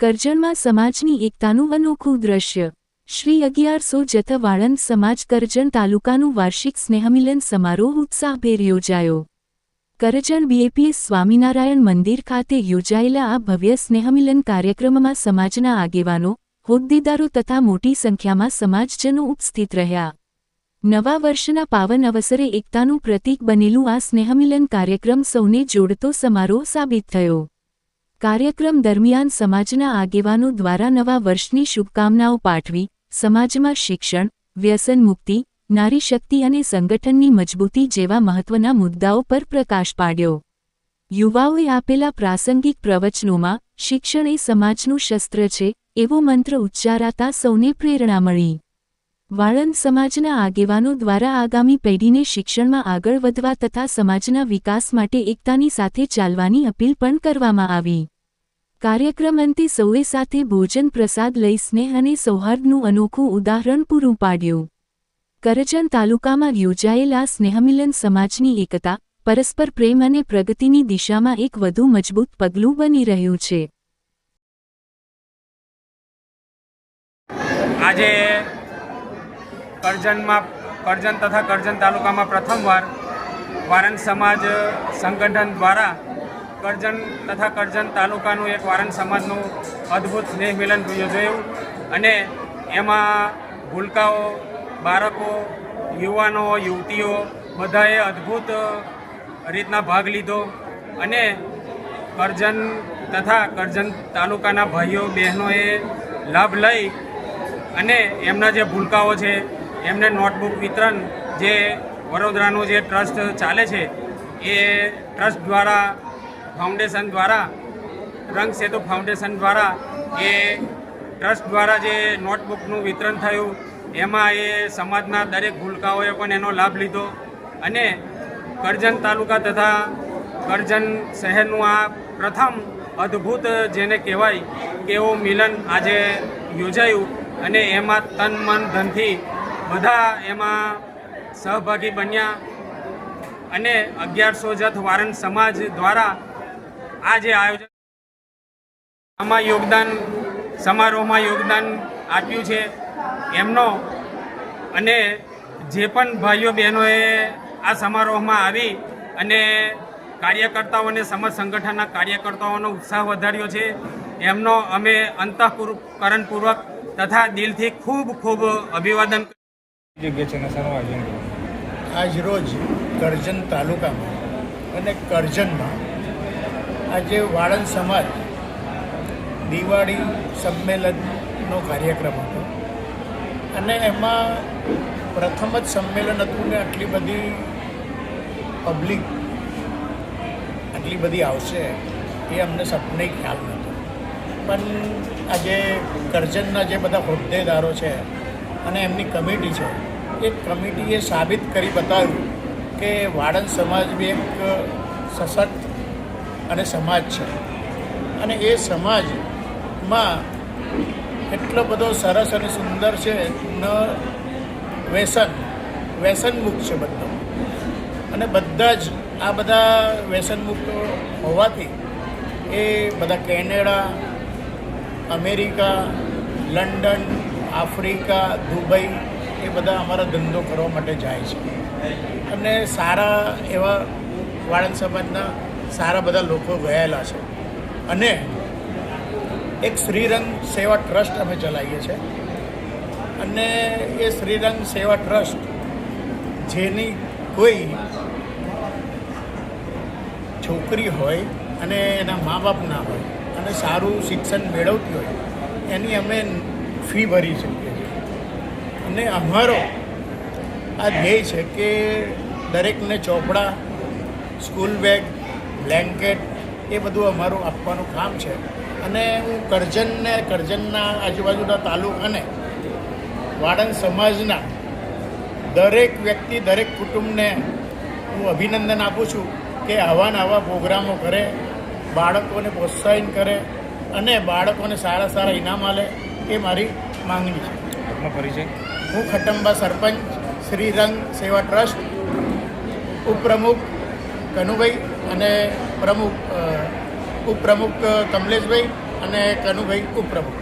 કરજણમાં સમાજની એકતાનું અનોખું દ્રશ્ય. શ્રી અગિયારસો જથ વાળંદ સમાજ કરજણ તાલુકાનું વાર્ષિક સ્નેહમિલન સમારોહ ઉત્સાહભેર યોજાયો. કરજણ બીએપીએસ સ્વામિનારાયણ મંદિર ખાતે યોજાયેલા આ ભવ્ય સ્નેહમિલન કાર્યક્રમમાં સમાજના આગેવાનો, હોદ્દેદારો તથા મોટી સંખ્યામાં સમાજજનો ઉપસ્થિત રહ્યા. નવા વર્ષના પાવન અવસરે એકતાનું પ્રતીક બનેલું આ સ્નેહમિલન કાર્યક્રમ સૌને જોડતો સમારોહ સાબિત થયો. કાર્યક્રમ દરમિયાન સમાજના આગેવાનો દ્વારા નવા વર્ષની શુભકામનાઓ પાઠવી, સમાજમાં શિક્ષણ, વ્યસન મુક્તિ, નારી શક્તિ અને સંગઠનની મજબૂતી જેવા મહત્વના મુદ્દાઓ પર પ્રકાશ પાડ્યો. યુવાઓએ આપેલા પ્રાસંગિક પ્રવચનોમાં, શિક્ષણ એ સમાજનું શસ્ત્ર છે, એવો મંત્ર ઉચ્ચારાતા સૌને પ્રેરણા મળી. વાળંદ સમાજના આગેવાનો દ્વારા આગામી પેઢીને શિક્ષણમાં આગળ વધવા તથા સમાજના વિકાસ માટે એકતાની સાથે ચાલવાની અપીલ પણ કરવામાં આવી. કાર્યક્રમ અંતે સૌએ સાથે ભોજન પ્રસાદ લઈ સ્નેહ અને સૌહાર્દનું અનોખું ઉદાહરણ પૂરું પાડ્યું. કરજણ તાલુકામાં યોજાયેલા સ્નેહમિલન સમાજની એકતા, પરસ્પર પ્રેમ અને પ્રગતિની દિશામાં એક વધુ મજબૂત પગલું બની રહ્યું છે. આજે કરજણમાં કરજણ તથા કરજણ તાલુકામાં પ્રથમવાર વારંદ સમાજ સંગઠન દ્વારા કરજણ તથા કરજણ તાલુકાનું એક વારંગ સમાજનું અદ્ભુત સ્નેહ મિલન યોજાયું અને એમાં ભૂલકાઓ, બાળકો, યુવાનો, યુવતીઓ બધાએ અદ્ભુત રીતના ભાગ લીધો અને કરજણ તથા કરજણ તાલુકાના ભાઈઓ, બહેનોએ લાભ લઈ અને એમના જે ભૂલકાઓ છે એમને નોટબુક વિતરણ જે વડોદરાનું જે ટ્રસ્ટ ચાલે છે, એ ટ્રસ્ટ દ્વારા, ફાઉન્ડેશન દ્વારા, રંગ સેતુ ફાઉન્ડેશન દ્વારા, એ ટ્રસ્ટ દ્વારા જે નોટબુકનું વિતરણ થયું, એમાં એ સમાજના દરેક ભૂલકાઓએ પણ એનો લાભ લીધો અને કરજણ તાલુકા તથા કરજણ શહેરનું આ પ્રથમ અદ્ભુત જેને કહેવાય કે એવું મિલન આજે યોજાયું અને એમાં તન, મન, ધનથી બધા એમાં સહભાગી બન્યા અને અગિયારસો જથ વારન સમાજ દ્વારા આ જે આયોજન આમાં યોગદાન, સમારોહમાં યોગદાન આપ્યું છે એમનો અને જે પણ ભાઈઓ બહેનોએ આ સમારોહમાં આવી અને કાર્યકર્તાઓને સમાજ સંગઠનના કાર્યકર્તાઓનો ઉત્સાહ વધાર્યો છે, એમનો અમે અંતઃકરણપૂર્વક તથા દિલથી ખૂબ ખૂબ અભિવાદન જગ્યા છે શાનું આયોજન આજ રોજ કરજણ તાલુકામાં અને કરજણમાં આજે વાળંદ સમાજ દિવાળી સંમેલનનો કાર્યક્રમ હતો. અને એમાં પ્રથમ જ સંમેલન હતું ને આટલી બધી પબ્લિક આટલી બધી આવશે એ અમને સપને ખ્યાલ નહોતો. પણ આજે કરજણના જે બધા હોદ્દેદારો છે અને એમની કમિટી છે. એ કમિટીએ સાબિત કરી બતાવ્યું કે વાળંદ સમાજ બી એક સશક્ત અને સમાજ છે. અને એ સમાજમાં એટલો બધો સરસ અને સુંદર છે, ન વ્યસન, વ્યસનમુક્ત છે બધો. અને બધા જ આ બધા વ્યસનમુક્ત હોવાથી એ બધા Canada, America, London Africa, Dubai એ બધા અમારા ધંધો કરવા માટે જાય છે. અને સારા એવા વાળંદ સમાજના સારા બધા લોકો ગયેલા છે. અને એક શ્રીરંગ સેવા ટ્રસ્ટ અમે ચલાવીએ છીએ. અને એ શ્રીરંગ સેવા ટ્રસ્ટ જેની કોઈ છોકરી હોય અને એના મા બાપ ના હોય અને સારું શિક્ષણ મેળવતી હોય, એની અમે ફી ભરી શકીએ છીએ. અને અમારો આ ધ્યેય છે કે દરેકને ચોપડા, સ્કૂલ બેગ, બ્લેન્કેટ એ બધું અમારું આપવાનું કામ છે. અને હું કરજણને, કરજણના આજુબાજુના તાલુકાને વાળંદ સમાજના દરેક વ્યક્તિ, દરેક કુટુંબને હું અભિનંદન આપું છું કે આવા ને પ્રોગ્રામો કરે, બાળકોને પ્રોત્સાહિત કરે અને બાળકોને સારા સારા ઇનામ આલે એ મારી માંગણી છે. આપનો પરિચય. હું ખટંબા સરપંચ શ્રીરંગ સેવા ટ્રસ્ટ ઉપપ્રમુખ કનુભાઈ અને પ્રમુખ ઉપપ્રમુખ કમલેશભાઈ અને કનુભાઈ ઉપપ્રમુખ.